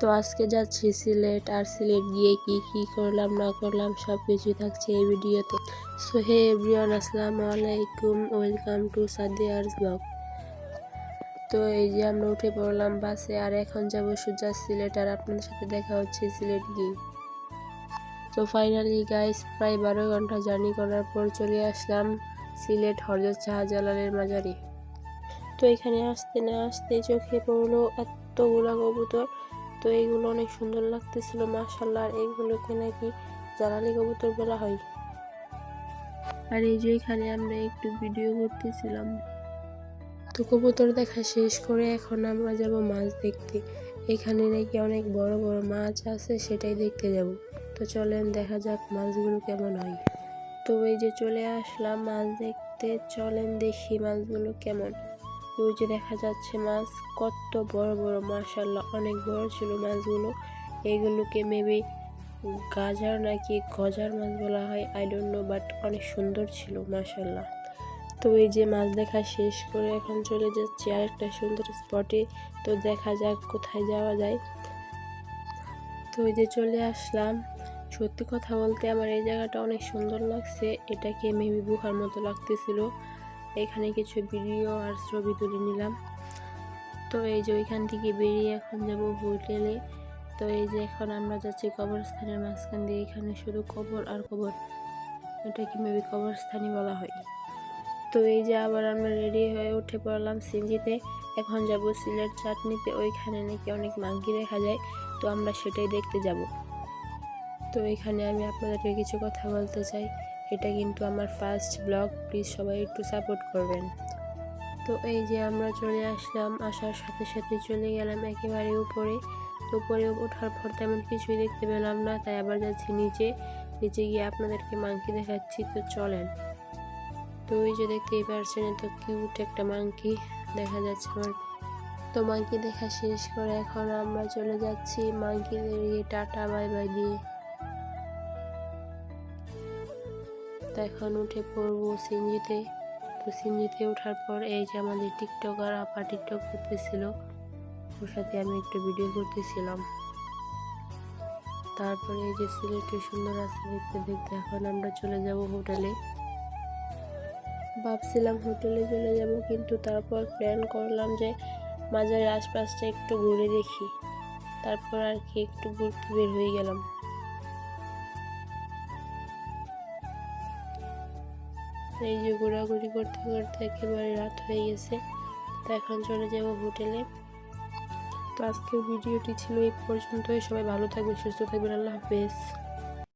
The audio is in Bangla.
তো আজকে যাচ্ছি সিলেট আর সিলেট গিয়ে কি কি করলাম, না করলাম সব কিছুই থাকছে এই ভিডিওতে। সো হে এভরিওয়ান আসসালামু আলাইকুম ওয়েলকাম টু সাদিয়ার ব্লগ তো এই যে আমরা উঠে পড়লাম বাসে, আর এখন যাব সোজা সিলেট, আর আপনাদের সাথে দেখা হচ্ছে সিলেট গিয়ে। তো ফাইনালি গাইস প্রায় বারো ঘণ্টা জার্নি করার পর চলে আসলাম সিলেট হরজত শাহজালালের মাজারে। তো এখানে আসতে না আসতে চোখে পড়ল এতগুলা কবুতর তো এইগুলো অনেক সুন্দর লাগতেছিল মাশাল্লাহ আর এইগুলোকে নাকি জালালি কবুতর বলা হয়? আর এই যে এখানে আমরা একটু ভিডিও করতেছিলাম। তো কবুতর দেখা শেষ করে এখন আমরা যাব মাছ দেখতে। এখানে নাকি অনেক বড় বড় মাছ আছে, সেটাই দেখতে যাব। তো চলেন দেখা যাক মাছগুলো কেমন হয়। তো এই যে চলে আসলাম মাছ দেখতে, চলেন দেখি মাছগুলো কেমন। ওই যে দেখা যাচ্ছে মাছ। কত বড় বড় মাশাল্লাহ অনেক বড় ছিল মাছগুলো। এগুলোকে মেবি গাজার নাকি গজার মাছ বলা হয় আই ডোন্ট নো বাট অনেক সুন্দর ছিল মাশাল্লাহ তো এই যে মাছ দেখা শেষ করে এখন চলে যাচ্ছি আরেকটা সুন্দর স্পটে তো দেখা যাক কোথায় যাওয়া যায়। তো এই যে চলে আসলাম। সত্যি কথা বলতে আমার এই জায়গাটা অনেক সুন্দর লাগছে। এটাকে মেবি গুহার মতো লাগতেছিল। এখানে কিছু ভিডিও আর ছবি তুলে নিলাম। তো এই যে ওইখান থেকে বেরিয়ে এখন যাব হোটেলে। তো এই যে এখন আমরা যাচ্ছি কবরস্থানের মাঝখান দিয়ে। এখানে শুধু কবর আর কবর। এটাকে মেবি কবরস্থানই বলা হয়। তো এই যে আবার আমরা রেডি হয়ে উঠে পড়লাম সিঞ্জিতে এখন যাব সিলেট চাটনিতে। ওইখানে নাকি অনেক মাঙ্কি দেখা যায়। তো আমরা সেটাই দেখতে যাব। তো এখানে আমি আপনাদেরকে কিছু কথা বলতে চাই। এটা কিন্তু আমার ফার্স্ট ব্লগ প্লিজ সবাই একটু সাপোর্ট করবেন। তো এই যে আমরা চলে আসলাম, আসার সাথে সাথে চলে গেলাম একেবারে উপরে। তো উপরে ওঠার পর তেমন কিছুই দেখতে পেলাম না, তাই আবার যাচ্ছি নিচে। নিচে গিয়ে আপনাদেরকে মাংকি দেখাচ্ছি, তো চলেন। তো ওই যে দেখতেই পারছেন তো কিউট একটা মাংকি দেখা যাচ্ছে আমার। তো মাংকি দেখা শেষ করে এখন আমরা চলে যাচ্ছি। মাংকিদের টাটা বাই বাই দিয়ে। এখন উঠে পড়ব সিঞ্জিতে তো সিঞ্জিতে ওঠার পর এই যে আমাদের টিকটকার আপা টিকটক করতেছিল, ওর সাথে আমি একটু ভিডিও করতেছিলাম। তারপরে এই যে সিলেটে সুন্দর আছে দেখতে দেখতে এখন আমরা চলে যাব হোটেলে। ভাবছিলাম হোটেলে চলে যাব, কিন্তু তারপর প্ল্যান করলাম যে মাজারের আশপাশটা একটু ঘুরে দেখি। তারপর আর কি একটু ঘুরতে বের হয়ে গেলাম। এই যে ঘোরাঘুরি করতে করতে একেবারে রাত হয়ে গেছে। তো এখন চলে যাব হোটেলে। তো আজকের ভিডিওটি ছিল এই পর্যন্তই। সবাই ভালো থাকবে সুস্থ থাকবেন। আল্লাহ হাফেজ।